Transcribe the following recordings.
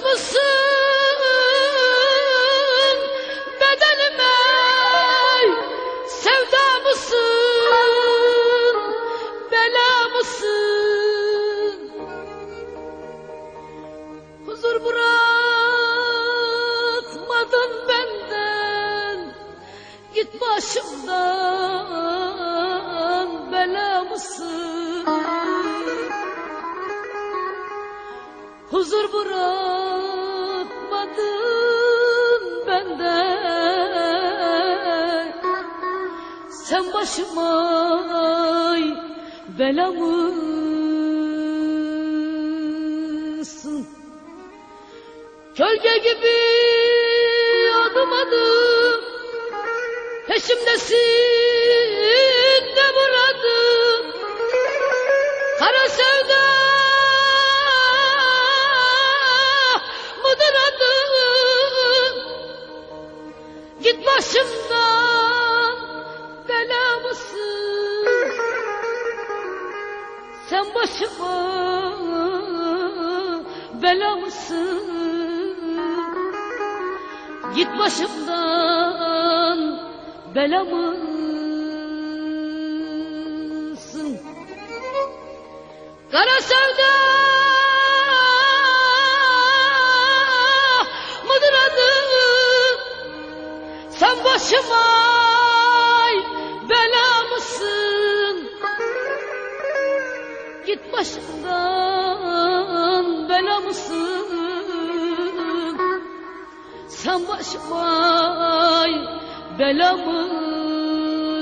不是 Huzur bırakmadın benden Sen başıma ay bela mısın? Gölge gibi adım adım Peşimdesin başımdan bela mısın Sen başıma bela mısın Git başımdan bela mısın Kara sevda Sen başıma ay bela mısın? Git başımdan bela mısın? Sen başıma ay bela mısın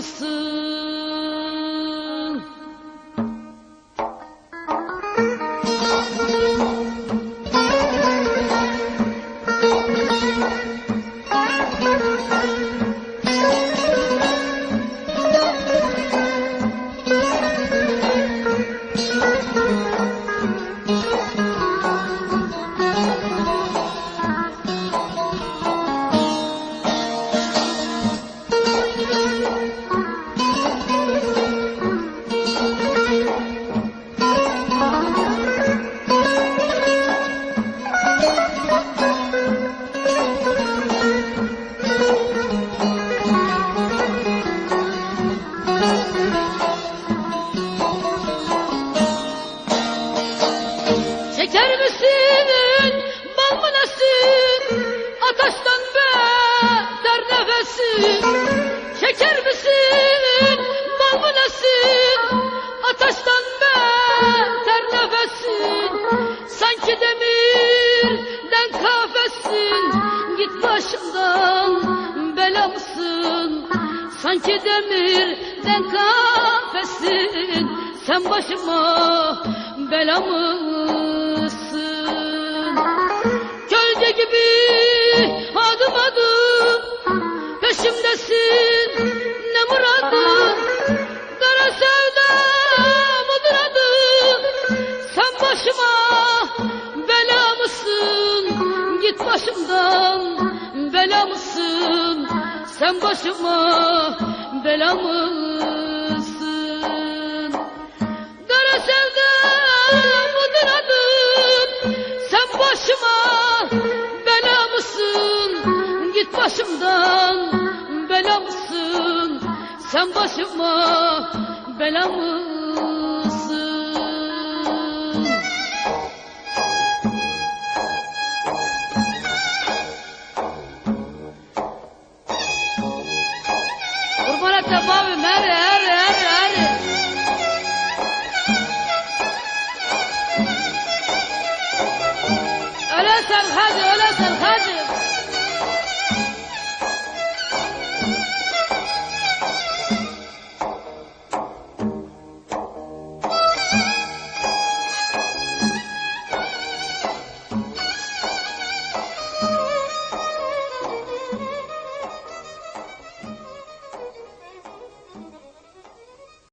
Şeker misin, bal mı nesin? Ateşten beter nefesin. Şeker misin, bal mı nesin? Ateşten beter nefesin. Sanki demirden kafesin. Git başımdan bela mısın? Sanki demirden kafesin. Sen başıma bela Sen başıma bela mısın? Kara sevda mıdır adım Sen başıma bela mısın? Git başımdan bela mısın? Sen başıma bela mısın